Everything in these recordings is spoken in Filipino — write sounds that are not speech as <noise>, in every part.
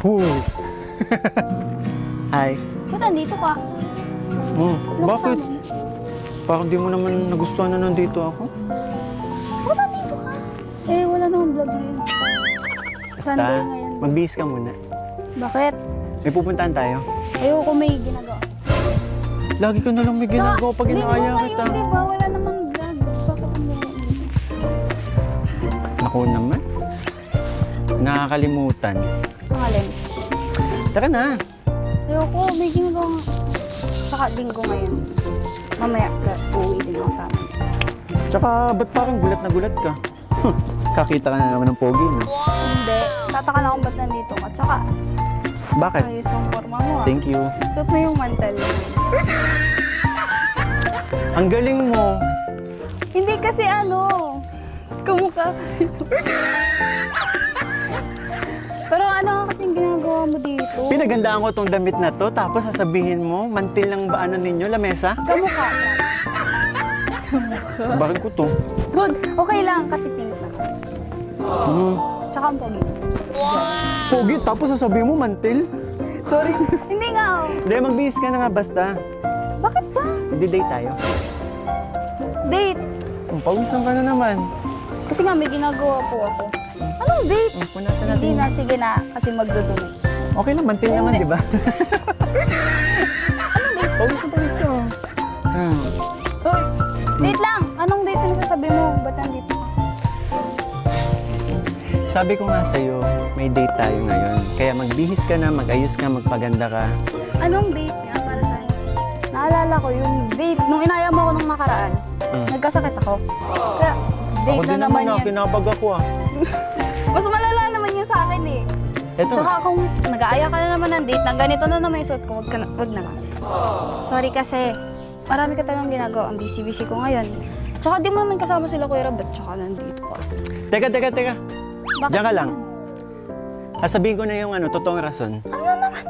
Huy. <laughs> Hi. Ba't andito ka? Oh, Ano bakit? Parang di mo naman nagustuhan na nandito ako. Ba't andito ka? Eh, wala namang vlog ngayon. Basta, Sunday ngayon. magbihis ka muna. Bakit? May pupuntahan tayo. Ayoko may ginagawa. Lagi ka na lang may ginagawa pag Linggo inaaya ngayon, kita. di ba? Wala namang vlog. Bakit ang meron? Ako naman. Nakakalimutan. Alin? Tara na. Ayoko, may ginagawa. Saka linggo ngayon. Mamaya, uuwi din ako sa amin. Tsaka, ba't parang gulat na gulat ka? <laughs> Kakita ka na naman ng pogi, no? Hindi. Tataka na kung ba't nandito ka. Tsaka, Bakit? ayos ang forma mo ah. Thank you. Suot mo yung mantel. <laughs> Ang galing mo. Hindi kasi ano, kamukha kasi. <laughs> Pero ano nga kasing ginagawa mo dito? Pinagandaan ko tong damit na to, tapos sasabihin mo, mantil lang ba ano ninyo, lamesa? Kamukha. <laughs> Bakit ko to? Good. Okay lang kasi pink na. Hmm. Tsaka ang pogi. Pogi, tapos sasabihin mo, mantil? Sorry. Hindi nga oh. Hindi, magbihis ka na nga basta. Bakit ba? Hindi-date tayo. Date. Ang pawisan ka na naman. Kasi nga may ginagawa po ako. Anong date? Ang punasan natin. Hindi na, sige na. Kasi magdudumi. Okay lang, mantil naman, di ba? <laughs> Pawis na pawis ka. oh. Hmm. Oh, date lang. Anong date ang sasabi mo? Ba't nandito? Sabi ko nga sa'yo, may date tayo ngayon. Kaya magbihis ka na, magayos ka, magpaganda ka. Anong date nga para sa'yo? Naalala ko yung date. Nung inaya mo ako nung nakaraan, Hmm. nagkasakit ako. Kaya date Ako na din naman ah, yan. kinabag ako ah. <laughs> Mas malala naman yun sa akin eh. Eto, Tsaka kung nag-aaya ka na naman ng date, na ganito na naman yung suot ko, wag, ka na, wag na nga. Sorry kasi, marami ka talagang ginagawa. Ang busy-busy ko ngayon. Tsaka di mo naman kasama sila Kuya Rob, at tsaka nandito ka. teka, teka, teka. Bakit Diyan ka lang. naman? Sasabihin ko na yung ano, totoong rason. Ano naman?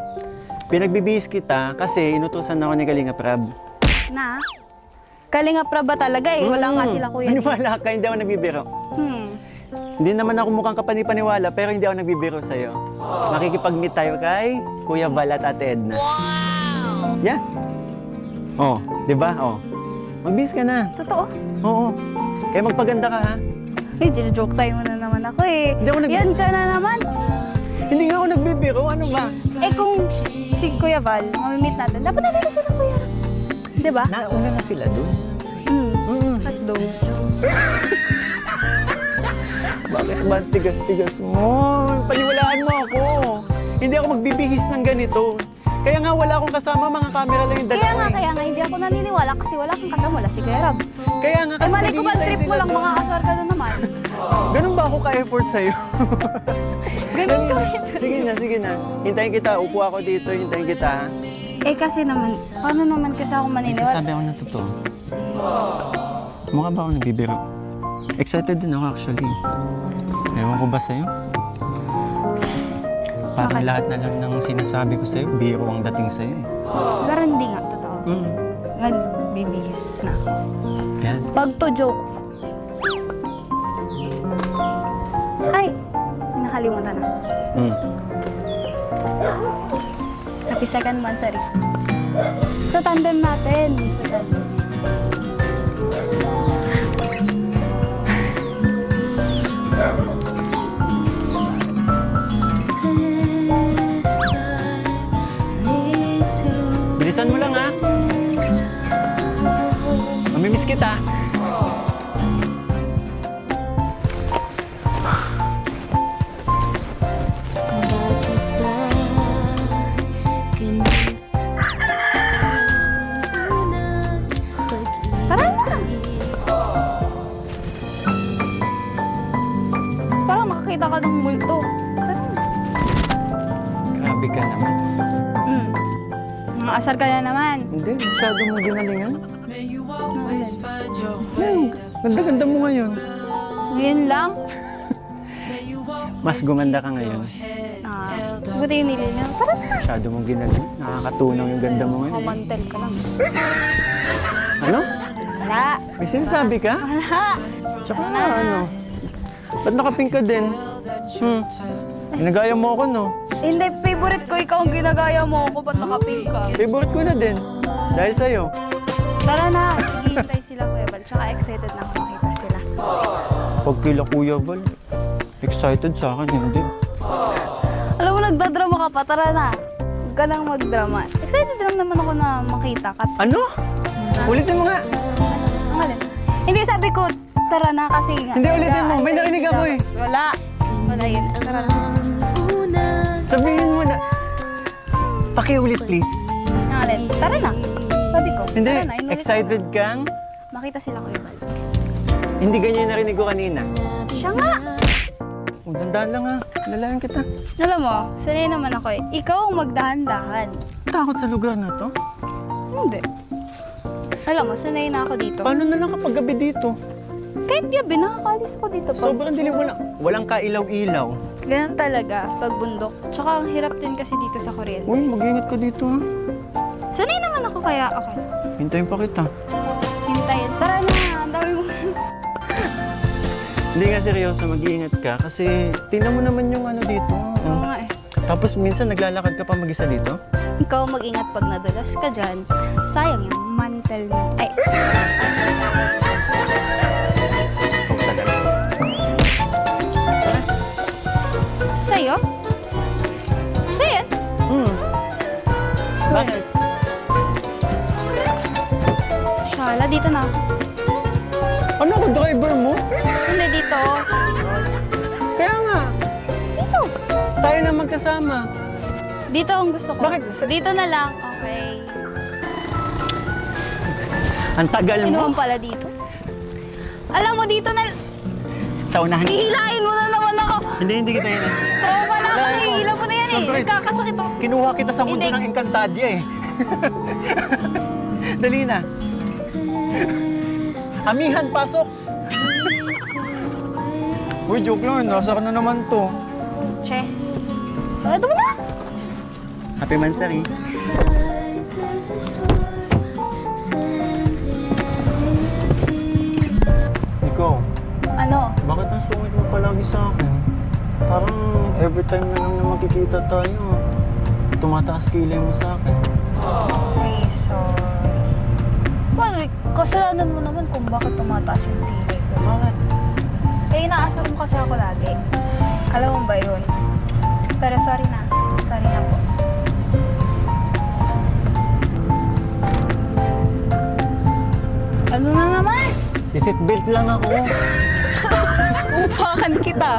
Pinagbibihis kita kasi inutusan ako ni Kalinga Prab. Na? Kalinga pra ba talaga eh? Wala nga sila Kuya. Paniwala ka, hindi ako nagbibiro. Hindi naman ako mukhang kapanipaniwala, pero hindi ako nagbibiro sa'yo. Makikipag-meet tayo kay Kuya Val at Ate Edna. Wow! Yeah. Oh, di ba? Oh. Magbihis ka na. Totoo? Oo. Kaya magpaganda ka ha. Eh, joke tayo mo na naman ako eh. Hindi ako nag- Yan ka na naman. Hindi nga ako nagbibiro. Ano ba? Eh kung si Kuya Val, mamimit natin, dapat nandito sila Kuya. Di ba? Nauna na sila doon. Hmm. Mm. Hotdog. <laughs> Bakit ba ang tigas-tigas mo? Paniwalaan mo ako. Hindi ako magbibihis ng ganito. Kaya nga wala akong kasama, mga camera lang yung dala Kaya ko nga, eh. kaya nga, hindi ako naniniwala kasi wala kang kasama, wala si Kuya Rob. Kaya nga Eh, kasi mali ko ba trip mo lang, mga asar ka na naman. Ganun ba ako ka-effort sa'yo? <laughs> Ganun ka. sige na, sige na. Hintayin kita. Upo ako dito. Hintayin kita. ha? Eh kasi naman, paano naman kasi ako maniniwala? Sabi ako na totoo. Mukha ba ako nagbibiro? Excited din ako actually. Ewan ko ba sa'yo? Parang Bakit? lahat na lang ng sinasabi ko sa'yo, biro ang dating sa'yo eh. Pero hindi nga, totoo. Mm. Nagbibihis na. Yan. Pag to joke. Ay, nakalimutan na. Mm. Happy second monthsary. Sa tandem natin. Bilisan kita. Tara na! Parang makakita ka ng multo. Tara na. Grabe ka naman. Hmm. Mga asar ka na naman. Hindi, masyado mo ginalingan. Yan, ganda-ganda mo ngayon. Ngayon lang. <laughs> Mas gumanda ka ngayon. Ah, buti yung nilinaw. Tara na! Masyado mong ginaling. Nakakatunaw yung ganda mo ngayon. Kamantel ka lang. Ano? Wala! May sinasabi ka? Wala! Tsaka ano? Ba't nakapink ka din? Hmm. Nagaya mo ako, no? Hindi, favorite ko. Ikaw ang ginagaya mo ako. Ba't nakapink ka? Favorite ko na din. Dahil sa'yo. Tara na. Hihintay sila, Kuya Val. Tsaka excited na ako makita sila. Pag kila Kuya Val, excited sa akin, hindi. Alam mo, nagdadrama ka pa. Tara na. Huwag ka nang magdrama. Excited lang naman ako na makita ka. Ano? Ulitin mo nga. Ang alin? Hindi, sabi ko, tara na kasi nga. Hindi, ulitin mo. May narinig ako eh. Wala. Wala yun. Tara na. Sabihin mo na. Pakiulit, please. Alin? Tara na. Sabi ko, Hindi, tara na. Inulit excited ko. kang? Makita sila, Kuya Val. Hindi ganyan yung narinig ko kanina. Siya nga. Oh, dandaan lang ha. Lalayan kita. Alam mo, sanay naman ako eh. Ikaw ang magdahan-dahan. Takot sa lugar na to. Hindi. Alam mo, sanay na ako dito. Paano na lang kapag gabi dito? Kahit gabi, nakakalis ako dito. Pag, Sobrang dilim. Walang, walang kailaw-ilaw. ganun talaga, pag bundok. Tsaka ang hirap din kasi dito sa kuryente. Uy, mag-ingat ka dito ha. Ako kaya, okay. Hintayin pa kita. Hintayin. Tara na, ang dami mo. Hindi nga seryoso, mag-iingat ka. Kasi tingnan mo naman yung ano dito. Oo nga eh. Tapos minsan naglalakad ka pa mag-isa dito. Ikaw mag-ingat pag nadulas ka dyan. Sayang yung mantel mo. Ay, sa'yo? Sa'yo? Hmm. Bakit? Shala, dito na. Ano ako, driver mo? Hindi, dito. Kaya nga, Dito. tayo na magkasama. Dito ang gusto ko. Bakit? Sa- Dito na lang. Okay. Ang tagal mo. Inuman pala dito. Alam mo, dito na... Sa unahan. Hihilain mo na naman ako. Hindi, hindi kita yun. Trauma na ako. Hihila mo na yan eh. Siyempre. Nagkakasakit ako. Kinuha kita sa mundo Hindi. ng Encantadia eh. <laughs> Dali na. <laughs> Amihan, pasok! Uy, joke lang. Nasa ka na naman to. Che. Sarado mo na. Happy Mansari. Ikaw, Ano? bakit ang sungit mo palagi sa akin? Parang every time na lang na magkikita tayo, tumataas kilay mo sa akin. Ay, sorry. Well, kasalanan mo naman kung bakit tumataas yung kilay ko. Bakit? Eh, inaasar mo kasi ako lagi. Alam mo ba yun? Pero sorry na. Sorry na po. Ano na naman? Si seatbelt lang ako. <laughs> Upakan kita.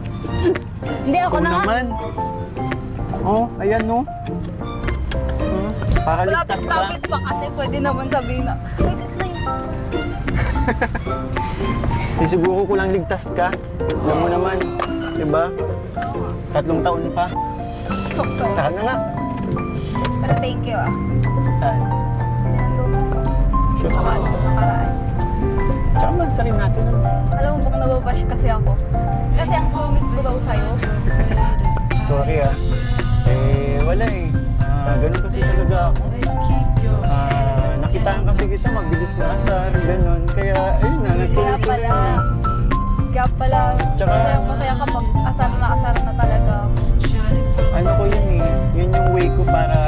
<laughs> Hindi ako Ikaw na nga. naman. Oh, ayan no. Para ligtas ka. Lapit-lapit pa kasi pwede naman sabihin na. Ay, kasi <laughs> Eh, siguro ko lang ligtas ka. Alam mo naman, di ba? Tatlong taon pa. Sakto. Tahan na nga. Pero thank you ah. Saan? Sinundo mo ko. Sure Tsaka ka. ano, nakaraan. Tsaka mansarin natin. ano? Alam mo bang nababash kasi ako? Kasi ang sungit ko daw sa'yo. Sorry ah. Eh, wala eh. Ah, ganun kasi talaga ako. Ah, nakitaan kasi kita, magbilis na asar, ganun. Kaya, ayun na, Kaya nagtuloy pala. Kaya pala, Tsaka- masaya, masaya ka pag asar na asar na talaga. Ano ko yun eh. Yun yung way ko para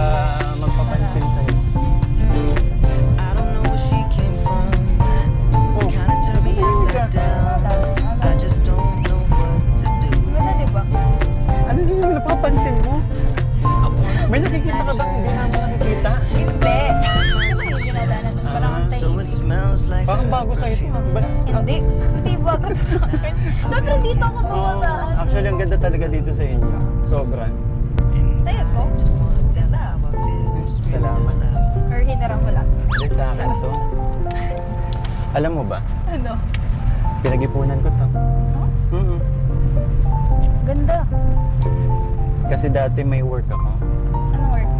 Siyempre dito ako Oo, tumadaan. actually, ang ganda talaga dito sa inyo. Sobra. Sa'yo. Scream Salamat. Or hinarang mo lang? Hindi sa akin to. Alam mo ba, Ano? pinag-ipunan ko to. Huh? mm Ganda. Kasi dati may work ako. Ano work?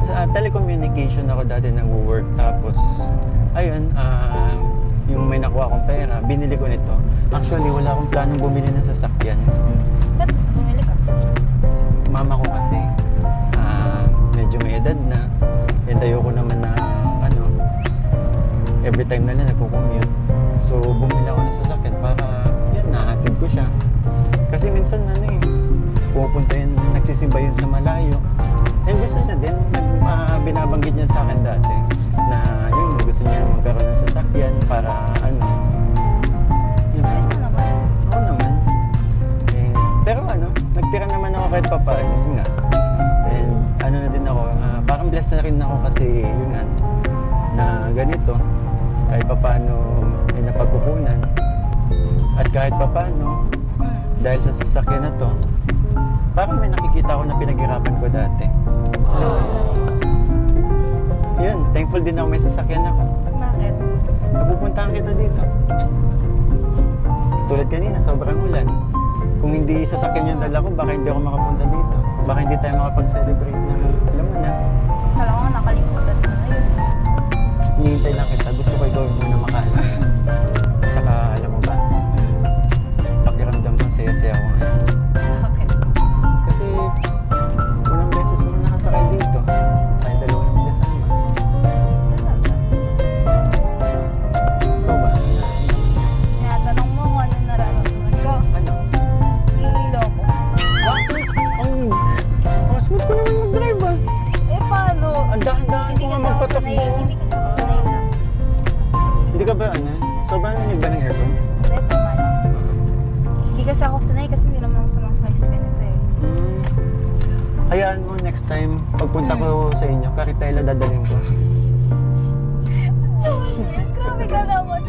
Sa telecommunication ako dati nag-work. Tapos, ayun, ah, yung may nakuha akong pera, binili ko nito. Actually, wala akong planong bumili ng sasakyan. Ba't bumili ka? Mama ko kasi, ah, medyo may edad na. And ayoko naman na, ano, every time na lang nagko-commute. So, bumili ako ng sasakyan para, yan, nahatid ko siya. Kasi minsan, ano eh, pupunta yun, nagsisimba yun sa malayo. And gusto niya din, nag, ah, binabanggit niya sa akin dati na yun, gusto niya magkaroon ng sasakyan para ano. Yun, mo naman. Oo naman. Eh, pero ano, nagtira naman ako kahit papaano, yun nga. And ano na din ako, ah, parang blessed na rin ako kasi yun nga, na ganito, kahit papaano may napagkukunan. At kahit papaano, Mm. dahil sa sasakyan na to, parang may nakikita ko na pinaghirapan ko dati. So, yun, thankful din ako may sasakyan ako. Bakit? Napupuntahan kita dito. Tulad kanina, sobrang ulan. Kung hindi sasakyan yung dala ko, baka hindi ako makapunta dito. Baka hindi tayo makapag-celebrate ng, alam mo na, Kala ko nakalimutan na yun. hinihintay lang kita. Gusto ko ikaw muna makaalam. <laughs> next time, pagpunta ko sa inyo, karitela dadalhin ko. Grabe ka naman.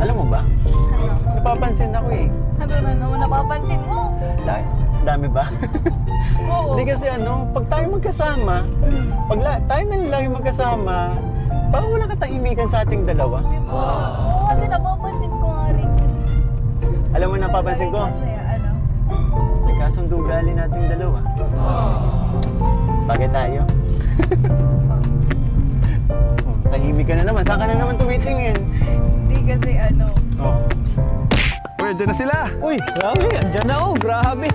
Alam mo ba? Ano? Napapansin ako eh. Ano na naman napapansin mo? Da- dami ba? <laughs> Oo. Hindi kasi ano, pag tayo magkasama, Mm. pag la- tayo na lang yung magkasama, parang walang katahimikan sa ating dalawa. Diba? Oo, hindi napapansin ko nga rin. yun. Alam mo napapansin ko, Masaya, ano? nagkasundo gali nating dalawa. Bagay tayo. Oh, <laughs> tahimik ka na naman. Saan ka na naman tumitingin? Hindi kasi ano. Oh. Uy, andyan na sila! Uy, grabe, andyan na oh, grabe.